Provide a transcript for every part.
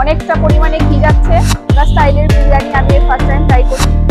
অনেকটা পরিমাণে ঘি যাচ্ছে। স্টাইলের বিরিয়ানি আমি ফার্স্ট টাইম ট্রাই করছি।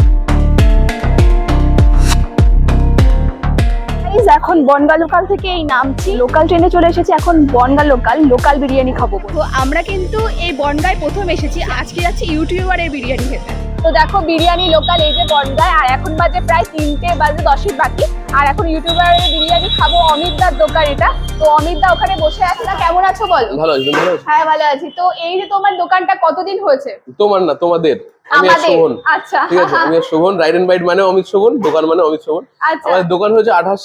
Guys, এখন বনগা লোকাল থেকে এই নামছি লোকাল ট্রেনে চলে এসেছি এখন বনগা লোকাল লোকাল বিরিয়ানি খাব তো আমরা কিন্তু এই বনগায় প্রথম এসেছি আজকে যাচ্ছি ইউটিউবারের বিরিয়ানি খেতে। তো দেখো বিরিয়ানি লোকাল এই যে বনগায় আর এখন বাজে প্রায় তিনটে বাজে দশের বাকি। আর এখন ইউটিউবারের বিরিয়ানি খাব অমিত দার দোকান এটা। তো অমিত দা ওখানে বসে আছে না কেমন আছো বলো? ভালো আছি ভালো আছো? হ্যাঁ ভালো আছি। তো এই যে তোমার দোকানটা কতদিন হয়েছে? তোমার না তোমাদের। আমি শোভন। আচ্ছা। ঠিক আছে আমি শোভন রাইড এন্ড মানে অমিত শোভন দোকান মানে অমিত শোভন। আচ্ছা। আমাদের দোকান হয়েছে আঠাশ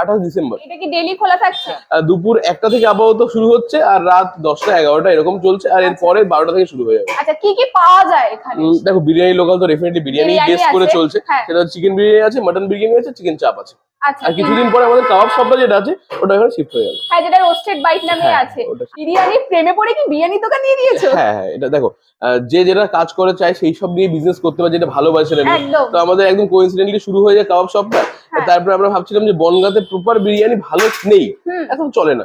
আঠাশ ডিসেম্বর। এটা কি ডেলি খোলা থাকছে? দুপুর একটা থেকে আপাতত শুরু হচ্ছে আর রাত দশটা এগারোটা এরকম চলছে আর এরপরে বারোটা থেকে শুরু হয়ে যাবে। আচ্ছা কি কি পাওয়া যায় এখানে? দেখো বিরিয়ানি লোকাল তো ডেফিনেটলি বিরিয়ানি বিরিয়ানি বেস করে চলছে। সেটা চিকেন বিরিয়ানি আছে মাটন বিরিয়ানি আছে চিকেন চাপ আছে। আচ্ছা আর কিছুদিন পরে আমাদের কাবাব শপটা যেটা আছে ওটা এখানে শিফট হয়ে যাবে। হ্যাঁ যেটা রোস্টেড বাইট নামে হ্যাঁ, আছে। বিরিয়ানি প্রেমে পড়ে কি বিরিয়ানি দোকান দিয়ে দিয়েছ? হ্যাঁ হ্যাঁ এটা দেখো যে যেটা কাজ করে চায় সেই সব নিয়ে বিজনেস করতে পারে যেটা ভালোবাসে তো আমাদের একদম কোইন্সিডেন্টলি শুরু হয়ে যায় কাবাব শপটা হ্যাঁ। তারপরে আমরা ভাবছিলাম যে বনগাঁতে প্রপার বিরিয়ানি ভালো নেই। এখন চলে না।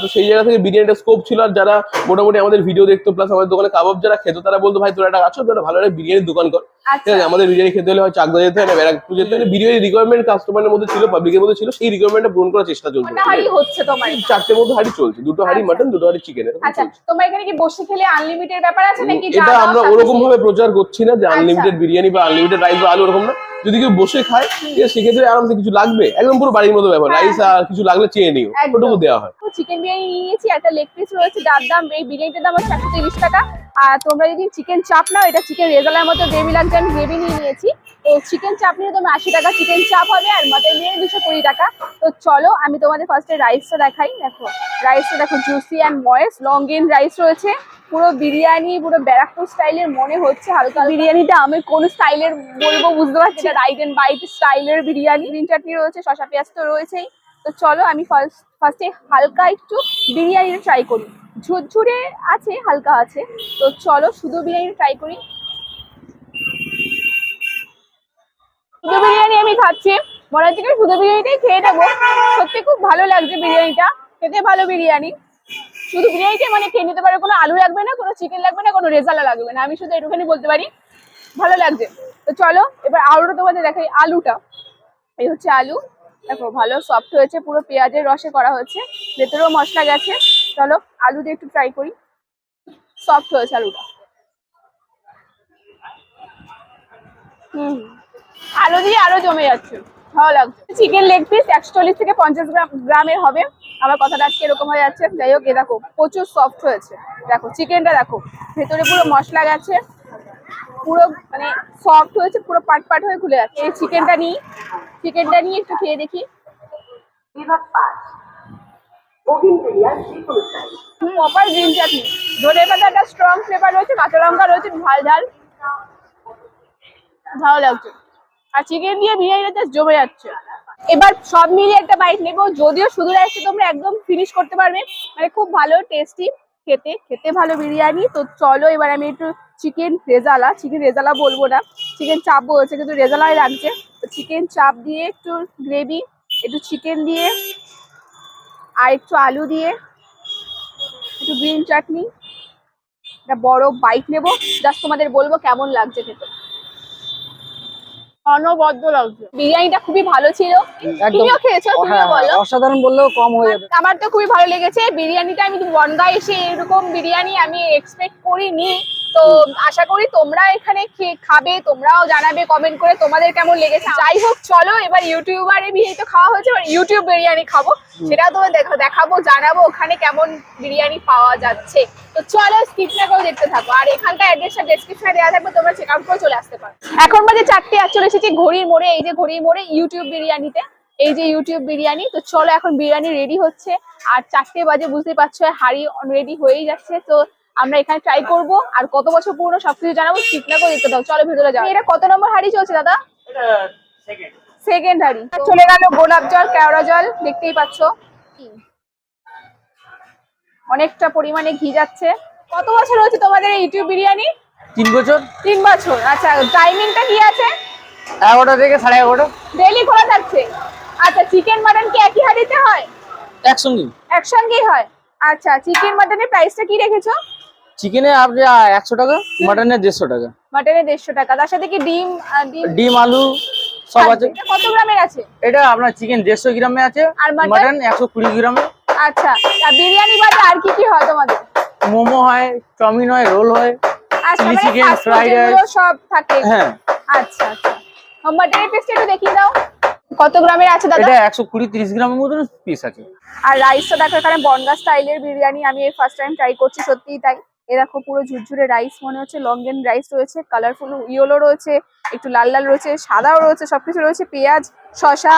তো সেই জায়গা থেকে বিরিয়ানিটা স্কোপ ছিল আর যারা মোটামুটি আমাদের ভিডিও দেখতো প্লাস আমাদের দোকানে কাবাব যারা খেতো তারা বলতো ভাই তোরা একটা আছো তোরা ভালো একটা বিরিয়ানির দোকান কর। ঠিক আচ্ছা। আছে আমাদের বিরিয়ানি খেতে হলে হয় চাকদা যেতে হয় না ব্যারাকপুর যেতে হয় বিরিয়ানি রিকোয়ারমেন্ট কাস্টমারের মধ্যে ছিল পাবলিকের মধ্যে ছিল সেই রিকোয়ারমেন্টটা পূরণ করার চেষ্টা চলছে। হাড়ি হচ্ছে তোমার। এই চারটের মধ্যে হাড়ি চলছে দুটো হাড়ি আচ্ছা। মাটন দুটো হাড়ি চিকেন আচ্ছা তোমার এখানে কি বসে খেলে আনলিমিটেড ব্যাপার আছে নাকি এটা আমরা ওরকম ভাবে প্রচার করছি না যে আচ্ছা। আনলিমিটেড বিরিয়ানি বা আনলিমিটেড রাইস বা আলু ওরকম না। যদি কেউ বসে খায় সেক্ষেত্রে আরামসে কিছু লাগবে একদম পুরো বাড়ির মতো ব্যাপার। হ্যাঁ, রাইস আর কিছু লাগলে চেয়ে নিও। ওটুকু দেওয়া হয়। চিকেন বিরিয়ানি নিয়ে নিয়েছি একটা লেগ পিস রয়েছে যার দাম এই বিরিয়ানিটার দাম হচ্ছে একশো তিরিশ টাকা। আর তোমরা যদি চিকেন চাপ নাও এটা চিকেন রেজালার মতো গ্রেভি লাগছে আমি গ্রেভি নিয়ে নিয়েছি। তো চিকেন চাপ নিয়ে তোমার আশি টাকা চিকেন চাপ হবে আর মটন নিয়ে দুশো কুড়ি টাকা। তো চলো আমি তোমাদের ফার্স্টে রাইসটা দেখাই। দেখো রাইসটা দেখো juicy and moist long grain rice রয়েছে। পুরো বিরিয়ানি পুরো ব্যারাকপুর স্টাইলের মনে হচ্ছে হালকা বিরিয়ানিটা আমি কোন স্টাইলের বলব বুঝতে পারছি না। রাইট এন্ড বাইট স্টাইলের বিরিয়ানি। গ্রিন চাটনি রয়েছে শসা পেঁয়াজ তো রয়েছেই। তো চলো আমি ফার্স্ট ফার্স্টে হালকা একটু বিরিয়ানিটা ট্রাই করি। ঝুরঝুরে আছে, হালকা আছে। তো চলো শুধু বিরিয়ানি ট্রাই করি। শুধু বিরিয়ানি আমি খাচ্ছি। মনে হচ্ছে শুধু বিরিয়ানিটাই খেয়ে নেব। সত্যি খুব ভালো লাগছে বিরিয়ানিটা। খেতে ভালো বিরিয়ানি। শুধু বিরিয়ানিটা মানে খেয়ে নিতে পারে, কোনো আলু লাগবে না, কোনো চিকেন লাগবে না, কোনো রেজালা লাগবে না। আমি শুধু একটুখানি বলতে পারি। ভালো লাগছে। তো চলো, এবার আলুটা তোমাদের দেখাই আলুটা। এই হচ্ছে আলু। দেখো, ভালো সফট হয়েছে, পুরো পেঁয়াজের রসে করা হয়েছে। ভেতরেও মশলা গেছে। চলো, আলু দিয়ে একটু ট্রাই করি। সফট হয়েছে আলুটা। হুম। আলু দিয়ে আরও জমে যাচ্ছে। ভালো লাগছে। চিকেন লেগ পিস একশো চল্লিশ থেকে পঞ্চাশ গ্রাম, গ্রামের হবে। আমার কথাটা আজকে এরকম হয়ে যাচ্ছে। যাই হোক, এ দেখো, প্রচুর সফট হয়েছে। দেখো চিকেনটা দেখো, ভেতরে পুরো মশলা গেছে। পুরো মানে সফট হয়েছে পুরো পাট পাট হয়ে খুলে যাচ্ছে। এই চিকেনটা নিই। চিকেনটা নিয়ে একটু খেয়ে দেখি। বিভাগ পাঁচ। বগিনপেরিয়া Tripura side proper green chutney ধনে পাতা একটা স্ট্রং ফ্লেভার রয়েছে কাঁচা লঙ্কা রয়েছে ঝাল ঝাল। ভালো লাগছে। আর চিকেন দিয়ে বিরিয়ানিটা জাস্ট জমে যাচ্ছে। এবার সব মিলিয়ে একটা বাইট নেব। যদিও শুধু রাইসটা তোমরা একদম ফিনিশ করতে পারবে মানে খুব ভালো টেস্টি খেতে। খেতে ভালো বিরিয়ানি। তো চলো এবার আমি একটু চিকেন রেজালা চিকেন রেজালা বলব না। চিকেন চাপ বলছে কিন্তু রেজালাই লাগছে তো চিকেন চাপ দিয়ে একটু গ্রেভি একটু চিকেন দিয়ে আর একটু আলু দিয়ে একটু গ্রিন চাটনি একটা বড় বাইক নেব। জাস্ট তোমাদের বলব কেমন লাগছে খেতে। অনবদ্য লাগছে। বিরিয়ানিটা খুবই ভালো ছিল। তুমিও খেয়েছো তুমিও হ্যাঁ, বলো। অসাধারণ বললেও কম হয়ে যাবে। আমার তো খুবই ভালো লেগেছে। বিরিয়ানিটা আমি বনগাঁ এসে এরকম বিরিয়ানি আমি এক্সপেক্ট করিনি। তো আশা করি তোমরা এখানে খাবে তোমরাও জানাবে কমেন্ট করে তোমাদের কেমন লেগেছে। যাই হোক চলো এবার ইউটিউবারে বিরিয়ানি তো খাওয়া হয়েছে এবার ইউটিউব বিরিয়ানি খাব। সেটা তোমার দেখাবো জানাব ওখানে কেমন বিরিয়ানি পাওয়া যাচ্ছে। তো চলো স্কিপ না করে দেখতে থাকো। আর এখানকার অ্যাড্রেসটা ডেসক্রিপশনে দেওয়া থাকবে তোমরা চেক আউট করে চলে আসতে পারো। এখন বাজে চারটে আর চলে এসেছি ঘড়ির মোড়ে এই যে ঘড়ির মোড়ে ইউটিউব বিরিয়ানিতে। এই যে ইউটিউব বিরিয়ানি তো চলো এখন বিরিয়ানি রেডি হচ্ছে। আর চারটে বাজে বুঝতে পারছ হাড়ি রেডি হয়েই যাচ্ছে। তো আমরা এখানে ট্রাই করব আর কত বছর পুরনো সবকিছু জানাব ঠিক না করে দেখতে দাও। চলো ভেতরে যাও এটা কত নম্বর হাড়ি চলছে দাদা? সেকেন্ড হাড়ি। চলে গেল গোলাপ জল কেওড়া জল দেখতেই পাচ্ছ। অনেকটা পরিমাণে ঘি যাচ্ছে। কত বছর হচ্ছে তোমাদের এই ইউটিউব বিরিয়ানি? তিন বছর। তিন বছর। আচ্ছা টাইমিংটা কি আছে? এগারোটা থেকে সাড়ে এগারোটা। ডেইলি খোলা থাকছে। আচ্ছা চিকেন মাটন কি একই হাঁড়িতে হয়? একসঙ্গে একসঙ্গেই হয়। আচ্ছা চিকেন মাটনের প্রাইসটা কি রেখেছো? চিকেনে আপনি একশো টাকা মাটনের দেড়শো টাকা। মাটনের দেড়শো টাকা। তার সাথে কি ডিম ডিম? আলু সব আছে। কত গ্রামের আছে? এটা আপনার চিকেন দেড়শো গ্রামে আছে আর মাটন একশো কুড়ি গ্রামে। আচ্ছা আর বিরিয়ানি বাদে আর কি কি হয় তোমাদের? মোমো হয় চাউমিন হয় রোল হয় food fried যেগুলো rice। সব থাকে। হ্যাঁ। আচ্ছা আচ্ছা। মাটনের পিসটা একটু দেখিয়ে দাও। কত গ্রামের আছে দাদা? এটা একশো কুড়ি তিরিশ গ্রামের মতন পিস আছে। আর রাইসটা দেখো এখানে বনগা স্টাইলের বিরিয়ানি। আমি এই ফার্স্ট টাইম ট্রাই করছি সত্যিই তাই। এ দেখো পুরো ঝুরঝুরে রাইস মনে হচ্ছে লঙ্গেন রাইস রয়েছে কালারফুল ইয়েলো রয়েছে, একটু লাল লাল রয়েছে, সাদাও রয়েছে, সবকিছু রয়েছে, পেঁয়াজ, শসা,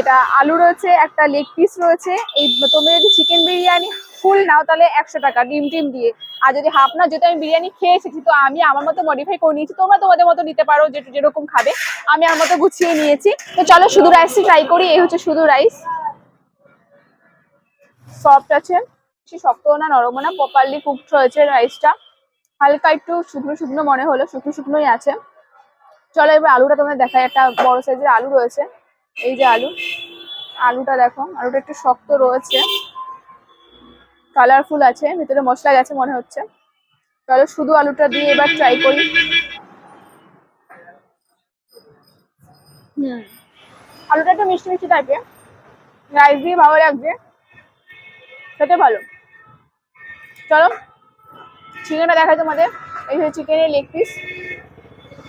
এটা আলু রয়েছে, একটা লেগ পিস রয়েছে, এই তোমরা যদি চিকেন বিরিয়ানি ফুল নাও তাহলে একশো টাকা ডিম টিম দিয়ে। আর যদি হাফ না, যেহেতু আমি বিরিয়ানি খেয়ে এসেছি, তো আমি আমার মতো মডিফাই করে নিয়েছি, তোমরা তোমাদের মতো নিতে পারো যে যেরকম খাবে, আমি আমার মতো গুছিয়ে নিয়েছি। তো চলো শুধু রাইসটি ট্রাই করি, এই হচ্ছে শুধু রাইস সফট আছে? বেশি শক্তও না নরমও না প্রপারলি কুকড হয়েছে রাইসটা হালকা একটু শুকনো শুকনো মনে হলো, শুকনো শুকনোই আছে। চলো এবার আলুটা তোমাদের দেখাই, একটা বড় সাইজের আলু রয়েছে। এই যে আলু, আলুটা দেখো, আলুটা একটু শক্ত রয়েছে। কালারফুল আছে, ভিতরে মশলা গেছে মনে হচ্ছে। চলো শুধু আলুটা দিয়ে এবার ট্রাই করি। হুম, আলুটা একটু মিষ্টি মিষ্টি থাকে রাইস দিয়ে ভালো লাগছে। খেতে ভালো। চলো, চিকেনটা দেখাই তোমাদের। এই হচ্ছে চিকেনের লেগ পিস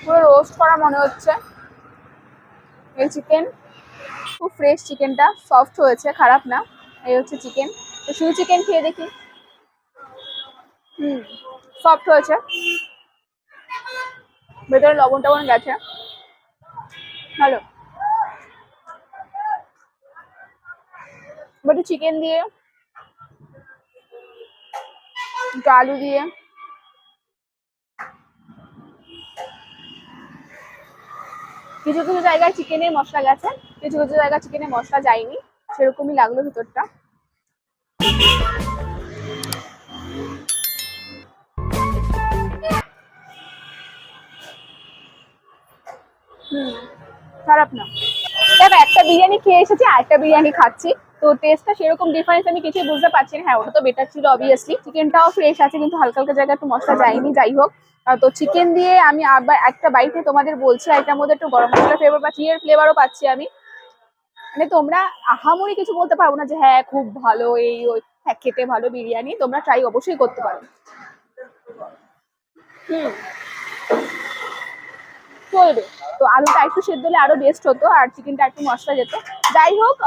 পুরো রোস্ট করা মনে হচ্ছে। এই চিকেন খুব ফ্রেশ চিকেনটা সফট হয়েছে, খারাপ না। এই হচ্ছে চিকেন তো শুধু চিকেন খেয়ে দেখি। হুম সফট হয়েছে। ভেতরে লবণ টবণ গেছে। ভালো। বাট চিকেন দিয়ে একটু আলু দিয়ে। কিছু কিছু জায়গায় চিকেনের মশলা গেছে, কিছু কিছু জায়গায় চিকেনের মশলা যায়নি, সেরকমই লাগল ভিতরটা। খারাপ না। দেখো একটা বিরিয়ানি খেয়ে এসেছি আর একটা বিরিয়ানি খাচ্ছি। তো টেস্টটা সেরকম ডিফারেন্স আমি কিছুই বুঝতে পারছি না। হ্যাঁ ওটা তো বেটার ছিল অবভিয়াসলি চিকেনটাও ফ্রেশ আছে, কিন্তু হালকা হালকা জায়গায় একটু মশলা যায়নি। যাই হোক তো চিকেন দিয়ে আমি আবার একটা বাইটে তোমাদের বলছি, আর এটার মধ্যে একটু গরম মশলা ফ্লেভার বা চিয়ের ফ্লেভারও পাচ্ছি আমি। মানে তোমরা আহামরি কিছু বলতে পারব না যে হ্যাঁ খুব ভালো এই ওই হ্যাঁ খেতে ভালো বিরিয়ানি। তোমরা ট্রাই অবশ্যই করতে পারো। হুম। চলবে। তো আলুটা একটু সেদ্ধ হলে আরও বেস্ট হতো, আর চিকেনটা একটু মশলা যেত। যাই হোক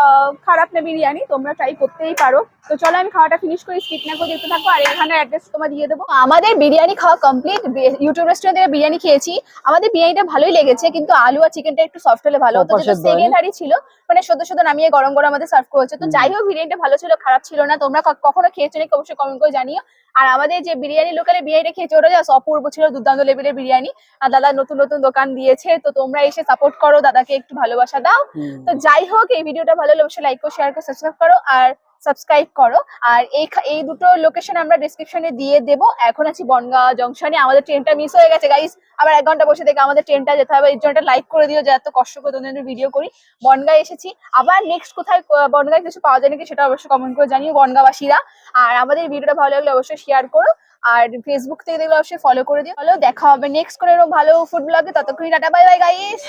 খারাপ না বিরিয়ানি তোমরা ট্রাই করতেই পারো। তো চলো আমি খাওয়াটা ফিনিশ করে স্কিপ না করে দেখতে থাকো আর এখানে অ্যাড্রেস তোমার দিয়ে দেবো। আমাদের বিরিয়ানি খাওয়া কমপ্লিট ইউটিউব রেস্টুরেন্ট থেকে বিরিয়ানি খেয়েছি। আমাদের বিরিয়ানিটা ভালোই লেগেছে কিন্তু আলু আর চিকেনটা একটু সফট হলে ভালো হতো যেটা সেদ্ধ সেকেন্ড হাড়ি ছিল। মানে সদ্য সদ্য নামিয়ে গরম গরম আমাদের সার্ভ করেছে। তো যাই হোক বিরিয়ানিটা ভালো ছিল খারাপ ছিল না তোমরা কখনো খেয়েছো নাকি অবশ্যই কমেন্ট করে জানিও। আর আমাদের যে বিরিয়ানি লোকালে বিরিয়ানিটা খেয়েছে ওটা জাস্ট অপূর্ব ছিল দুর্দান্ত লেভেলের বিরিয়ানি। আর দাদা নতুন নতুন দোকান দিয়েছে তো তোমরা এসে সাপোর্ট করো দাদাকে একটু ভালোবাসা দাও। তো যাই হোক এই ভিডিওটা ভালো লাগলে অবশ্যই লাইক করো শেয়ার করো সাবস্ক্রাইব করো আর সাবস্ক্রাইব করো। আর এই এই দুটো লোকেশন আমরা ডেসক্রিপশনে দিয়ে দেব। এখন আছি বনগাঁ জংশনে আমাদের ট্রেনটা মিস হয়ে গেছে গাইস আবার এক ঘণ্টা বসে থেকে আমাদের ট্রেনটা যেতে হবে। এই জন্য লাইক করে দিও, যে এত কষ্ট করে তোমাদের ভিডিও করি। বনগাঁ এসেছি। আবার নেক্সট কোথায় বনগাঁয় কিছু পাওয়া যায় নাকি সেটা অবশ্যই কমেন্ট করে জানিও বনগাঁবাসীরা আর আমাদের ভিডিওটা ভালো লাগলে অবশ্যই শেয়ার করো। আর ফেসবুক থেকে দেখলে অবশ্যই ফলো করে দিও। ভালো দেখা হবে নেক্সট কোনো এরকম ভালো ফুড ব্লগে ততক্ষণ টাটা বাই বাই গাইস